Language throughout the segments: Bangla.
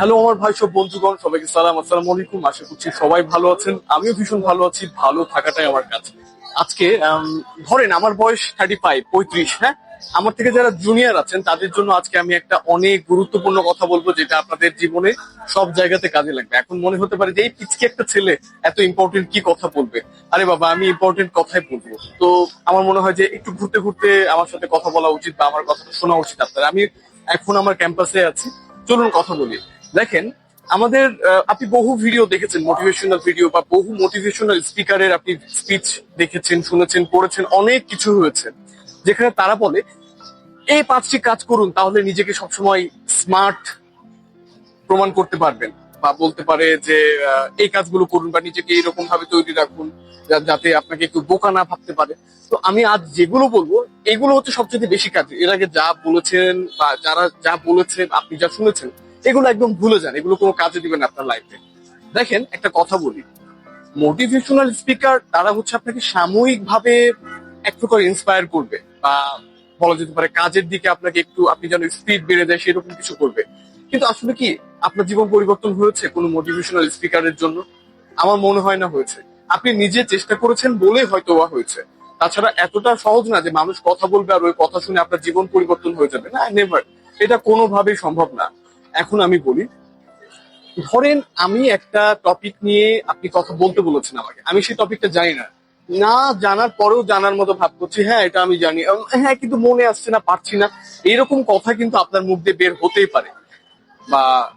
হ্যালো আমার ভাই, সব বন্ধুগণ, সবাইকে সালাম, আসসালামু আলাইকুম। আশা করছি সবাই ভালো আছেন। আমিও ভীষণ ভালো আছি, ভালো থাকাটাই আমার কাজ আজকে ধরেন আমার বয়স থার্টি ফাইভ পঁয়ত্রিশ হ্যাঁ? আমার থেকে যারা জুনিয়র আছেন, তাদের জন্য আজকে আমি একটা অনেক গুরুত্বপূর্ণ কথা বলব, যেটা আপনাদের জীবনে সব জায়গাতে কাজে লাগবে। এখন মনে হতে পারে যে, এই পিচকে একটা ছেলে এত ইম্পর্টেন্ট কি কথা বলবে? আরে বাবা, আমি ইম্পর্টেন্ট কথাই বলব। তো আমার মনে হয় যে, একটু ঘুরতে ঘুরতে আমার সাথে কথা বলা উচিত বা আমার কথাটা শোনা উচিত আপনার। আমি এখন আমার ক্যাম্পাসে আছি। চলুন কথা বলি। দেখেন, আমাদের আপনি বহু ভিডিও দেখেছেন মোটিভেশনাল ভিডিও বা বহু মোটিভেশনাল স্পিকারের আপনি স্পিচ দেখেছেন, শুনেছেন, পড়েছেন, অনেক কিছু হয়েছে। যেখানে তারা বলে, এই পাঁচটি কাজ করুন, তাহলে নিজেকে সবসময় স্মার্ট প্রমাণ করতে পারবেন। বা বলতে পারে যে এই কাজগুলো করুন বা নিজেকে এরকম ভাবে তৈরি রাখুন যাতে আপনাকে একটু বোকা না ভাবতে পারে। তো আমি আজ যেগুলো বলব, এগুলো হচ্ছে সবচেয়ে বেশি কাজ। এর আগে যা বলেছেন বা যারা, যা বলেছেন, আপনি যা শুনেছেন এগুলো একদম ভুলে যান, এগুলো কোনো কাজে দিবেন আপনার লাইফে দেখেন, একটা কথা বলি। মোটিভেশনাল স্পিকার তারা হচ্ছে আপনাকে সাময়িক ভাবে এক প্রকার ইন্সপায়ার করবে বা বলা যেতে পারে কাজের দিকে আপনাকে একটু, আপনি যেন স্পিড বেড়ে যায়, সেরকম কিছু করবে। কিন্তু আসলে কি, আপনার জীবন পরিবর্তন হয়েছে কোনো মোটিভেশনাল স্পিকারের জন্য? আমার মনে হয় না হয়েছে। আপনি নিজে চেষ্টা করেছেন বলেই হয়তো হয়েছে। তাছাড়া এতটা সহজ না যে মানুষ কথা বলবে আর ওই কথা শুনে আপনার জীবন পরিবর্তন হয়ে যাবে। না নেভার এটা কোনোভাবেই সম্ভব না। এখন আমি বলি, ধরেন আমি একটা টপিক নিয়ে আপনি কথা বলতে বলেছেন আমাকে। আমি সেই টপিকটা জানি না। না জানার পরেও জানার মতো ভাব করছি হ্যাঁ এটা আমি জানি। হ্যাঁ কিন্তু মনে আসছে না, পারছি না। এরকম কথা কিন্তু আপনার মুখ দিয়ে বের হতেই পারে। বা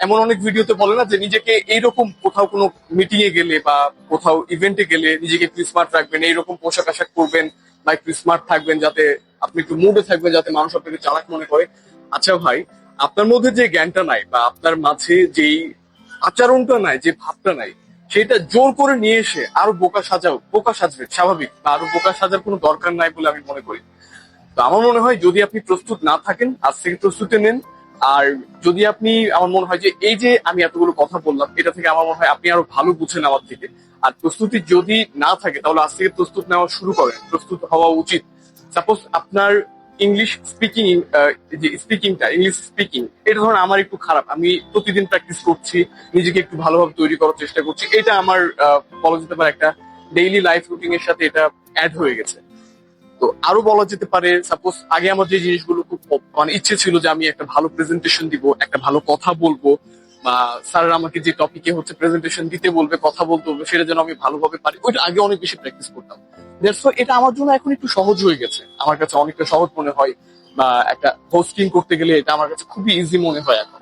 এমন অনেক ভিডিওতে বলে না যে, নিজেকে এইরকম কোথাও কোনো মিটিং এ গেলে বা কোথাও ইভেন্টে গেলে নিজেকে একটু স্মার্ট রাখবেন, এইরকম পোশাক আশাক করবেন বা একটু স্মার্ট থাকবেন যাতে আপনি একটু মুডে থাকবেন, যাতে মানুষ আপনাকে চালাক মনে করে। আচ্ছা ভাই আপনার মধ্যে যে জ্ঞানটা নাই বা আপনার মাঝে যেই আচরণটা নাই, যে ভাবটা নাই, সেটা জোর করে নিয়ে এসে আরও বোকা সাজাও, বোকা সাজবে, স্বাভাবিক বা আরও বোকা সাজার কোনো দরকার নাই বলে আমি মনে করি। তো আমার মনে হয় যদি আপনি প্রস্তুত না থাকেন, আজ থেকে প্রস্তুতি নেন, আর যদি আপনি, আমার মনে হয় যে এই যে আমি এতগুলো কথা বললাম, এটা থেকে আমার মনে হয় আপনি আরও ভালো বুঝেন আমার থেকে। আর প্রস্তুতি যদি না থাকে, তাহলে আজ থেকে প্রস্তুত নেওয়া শুরু করেন, প্রস্তুত হওয়া উচিত। সাপোজ আপনার ইংলিশ স্পিকিং যে স্পিকিংটা ইংলিশ স্পিকিং এটা ধরুন আমার একটু খারাপ। আমি প্রতিদিন প্র্যাকটিস করছি, নিজেকে একটু ভালোভাবে তৈরি করার চেষ্টা করছি। এটা আমার বলা যেতে পারে একটা ডেইলি লাইফ রুটিন এর সাথে এটা অ্যাড হয়ে গেছে। তো আরও বলা যেতে পারে সাপোজ আগে আমার যে জিনিসগুলো খুব মানে ইচ্ছে ছিল যে আমি একটা ভালো প্রেজেন্টেশন দিব, একটা ভালো কথা বলব, বা স্যার আমাকে যে টপিকে হচ্ছে প্রেজেন্টেশন দিতে বলবে, কথা বলতে বলবে, সেটা যেন আমি ভালোভাবে পারি, ওইটা আগে অনেক বেশি প্র্যাকটিস করতাম। এটা আমার জন্য এখন একটু সহজ হয়ে গেছে। আমার কাছে অনেকটা সহজ মনে হয়, বা একটা হোস্টিং করতে গেলে এটা আমার কাছে খুবই ইজি মনে হয় এখন।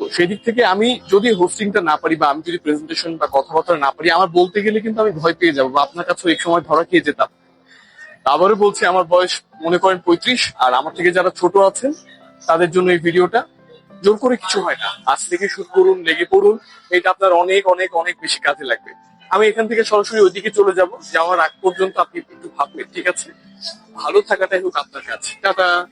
তো সেই দিক থেকে আমি যদি হোস্টিংটা না পারি, বা আমি যদি প্রেজেন্টেশন বা কথাবার্তা না পারি, আমার বলতে গেলে কিন্তু আমি ভয় পেয়ে যাব, বা আপনার কাছে এক সময় ধরা খেয়ে যেতাম। আবারও বলছি, আমার বয়স মনে করেন পঁয়ত্রিশ, আর আমার থেকে যারা ছোট আছেন, তাদের জন্য এই ভিডিওটা জোর করে কিছু হয় না। আজ থেকে শুরু করুন, লেগে পড়ুন, এটা আপনার অনেক অনেক অনেক বেশি কাজে লাগবে। আমি এখান থেকে সরাসরি ওইদিকে চলে যাব। যাওয়ার আগ পর্যন্ত আপনি একটু ভাববেন, ঠিক আছে? ভালো থাকাটাই হোক আপনার কাছে। টাটা!